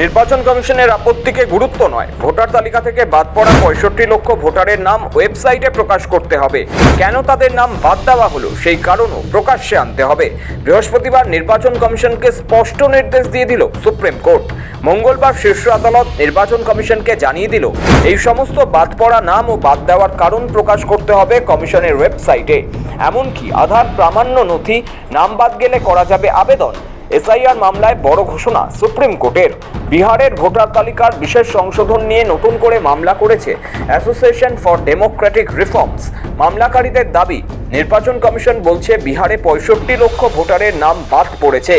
নির্বাচন কমিশনের আপত্তিকে গুরুত্ব নয়। ভোটার তালিকা থেকে বাদ পড়া পঁয়ষট্টি লক্ষ ভোটারের নাম ওয়েবসাইটে প্রকাশ করতে হবে। কেন তাদের নাম বাদ দেওয়া হলো, সেই কারণও প্রকাশ্যে আনতে হবে। বৃহস্পতিবার নির্বাচন কমিশনকে স্পষ্ট নির্দেশ দিয়ে দিল সুপ্রিম কোর্ট। মঙ্গলবার শীর্ষ আদালত নির্বাচন কমিশনকে জানিয়ে দিল, এই সমস্ত বাদ পড়া নাম ও বাদ দেওয়ার কারণ প্রকাশ করতে হবে কমিশনের ওয়েবসাইটে। এমনকি আধার প্রামাণ্য নথি, নাম বাদ গেলে করা যাবে আবেদন। এসআইআর মামলায় বড় ঘোষণা সুপ্রিম কোর্টের। বিহারের ভোটার তালিকার বিশেষ সংশোধন নিয়ে নতুন করে মামলা করেছে অ্যাসোসিয়েশন ফর ডেমোক্রেটিক রিফর্মস। মামলাকারীদের দাবি, নির্বাচন কমিশন বলছে বিহারে পঁয়ষট্টি লক্ষ ভোটারের নাম বাদ পড়েছে,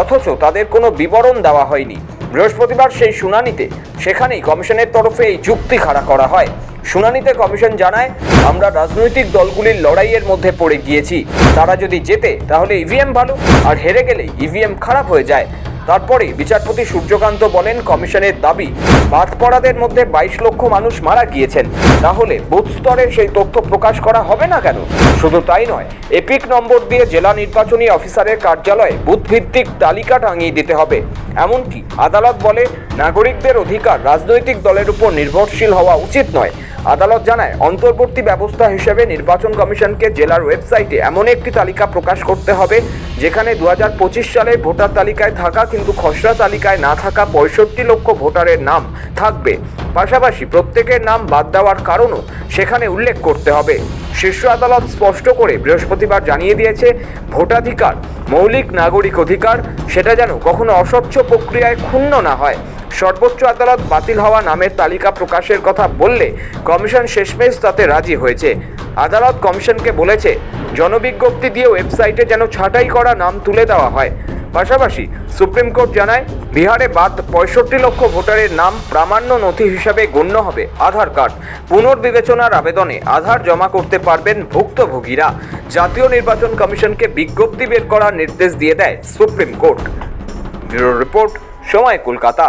অথচ তাদের কোনো বিবরণ দেওয়া হয়নি। বৃহস্পতিবার সেই শুনানিতে সেখানেই কমিশনের তরফে এই যুক্তি খাড়া করা হয়। শুনানিতে কমিশন জানায়, আমরা রাজনৈতিক দলগুলির লড়াইয়ের মধ্যে পড়ে গিয়েছি। তারা যদি জেতে, তাহলে ইভিএম ভালো, আর হেরে গেলেই ইভিএম খারাপ হয়ে যায়। তারপরে বিচারপতি সূর্যকান্ত বলেন, কমিশনের দাবি বাদ পড়াদের মধ্যে বাইশ লক্ষ মানুষ মারা গিয়েছেন। তাহলে বুথ স্তরে সেই তথ্য প্রকাশ করা হবে না কেন? শুধু তাই নয়, এপিক নম্বর দিয়ে জেলা নির্বাচনী অফিসারের কার্যালয়ে বুথ ভিত্তিক তালিকা টাঙিয়ে দিতে হবে। এমনকি আদালত বলে, নাগরিকদের অধিকার রাজনৈতিক দলের উপর নির্ভরশীল হওয়া উচিত নয়। আদালত জানায়, অন্তর্বর্তী ব্যবস্থা হিসেবে নির্বাচন কমিশনকে জেলার ওয়েবসাইটে এমন একটি তালিকা প্রকাশ করতে হবে, যেখানে দু হাজার পঁচিশ সালে ভোটার তালিকায় থাকা কিন্তু খসড়া তালিকায় না থাকা পঁয়ষট্টি লক্ষ ভোটারের নাম থাকবে। পাশাপাশি প্রত্যেকের নাম বাদ দেওয়ার কারণও সেখানে উল্লেখ করতে হবে। শীর্ষ আদালত স্পষ্ট করে বৃহস্পতিবার জানিয়ে দিয়েছে, ভোটাধিকার, মৌলিক নাগরিক অধিকার, সেটা যেন কখনো অস্বচ্ছ প্রক্রিয়ায় ক্ষুণ্ণ না হয়। সর্বোচ্চ আদালত বাতিল হওয়া নামের তালিকা প্রকাশের কথা বললে কমিশন শেষমেশ তাতে রাজি হয়েছে। আদালত কমিশনকে বলেছে, জনবিজ্ঞপ্তি দিয়ে ওয়েবসাইটে যেন ছাঁটাই করা নাম তুলে দেওয়া হয়। পাশাপাশি সুপ্রিম কোর্ট জানায়, বিহারে বাদ পঁয়ষট্টি লক্ষ ভোটারের নাম প্রামাণ্য নথি হিসাবে গণ্য হবে আধার কার্ড। পুনর্বিবেচনার আবেদনে আধার জমা করতে পারবেন ভুক্তভোগীরা। জাতীয় নির্বাচন কমিশনকে বিজ্ঞপ্তি বের করার নির্দেশ দিয়ে দেয় সুপ্রিম কোর্ট। ব্যুরো রিপোর্ট, সময় কলকাতা।